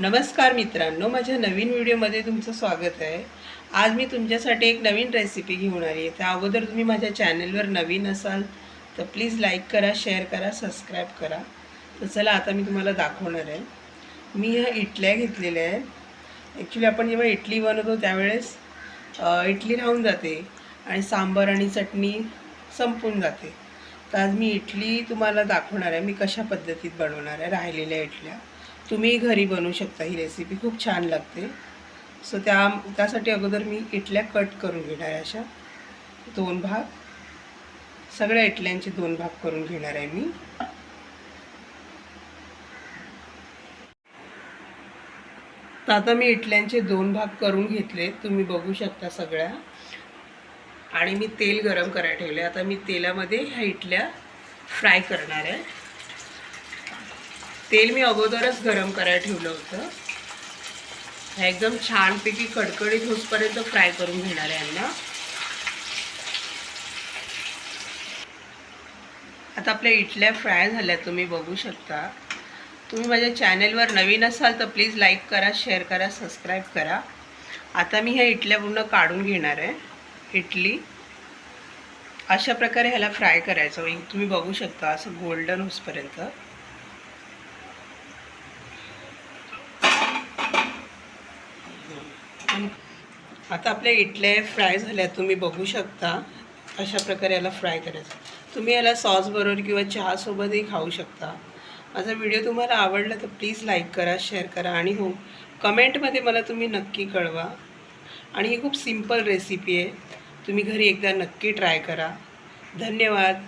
नमस्कार मित्रांनो माझ्या नवीन व्हिडिओमध्ये तुमचं स्वागत आहे. आज मी तुमच्यासाठी एक नवीन रेसिपी घेऊन आली आहे. त्या अगोदर तुम्ही माझ्या चॅनलवर नवीन असाल तर प्लीज लाईक करा शेअर करा सबस्क्राईब करा. तर चला आता मी तुम्हाला दाखवणार आहे. मी ह्या इडल्या घेतलेल्या आहेत. ॲक्च्युली आपण जेव्हा इडली बनवतो त्यावेळेस इडली राहून जाते आणि सांबार आणि चटणी संपून जाते. तर आज मी इडली तुम्हाला दाखवणार आहे. मी कशा पद्धतीत बनवणार आहे राहिलेल्या इडल्या तुम्ही घरी बनवू शकता ही रेसिपी खूप छान लागते. सो त्या त्यासाठी अगोदर मी इटल्या कट करून घेणार आहे अशा. दोन भाग. सगळ्या इटल्यांचे दोन भाग करून घेणार आहे मी. तर आता मी इडल्यांचे दोन भाग करून घेतले. तुम्ही बघू शकता सगळ्या. आणि मी तेल गरम करायला ठेवले आता मी तेलामध्ये ह्या इटल्या फ्राय करणार आहे. तेल मी अगोदरच गरम करायला ठेवलं होतं. ह्या एकदम छानपैकी कडकडीत होसपर्यंत फ्राय करून घेणार आहे यांना. आता आपल्या इटल्या फ्राय झाल्या तुम्ही बघू शकता. तुम्ही माझ्या चॅनेलवर नवीन असाल तर प्लीज लाईक करा शेअर करा सबस्क्राईब करा. आता मी ह्या इटल्या पूर्ण काढून घेणार आहे. इटली. अशा प्रकारे ह्याला फ्राय करायचं. तुम्ही बघू शकता असं गोल्डन होसपर्यंत. आता आपल्या इटल्या फ्राय झाल्या तुम्ही बघू शकता. अशा प्रकारे याला फ्राय करायचं. तुम्ही याला सॉसबरोबर किंवा चहासोबतही खाऊ शकता. माझा व्हिडिओ तुम्हाला आवडला तर प्लीज लाईक करा शेअर करा आणि हो कमेंटमध्ये मला तुम्ही नक्की कळवा. आणि ही खूप सिंपल रेसिपी आहे. तुम्ही घरी एकदा नक्की ट्राय करा. धन्यवाद.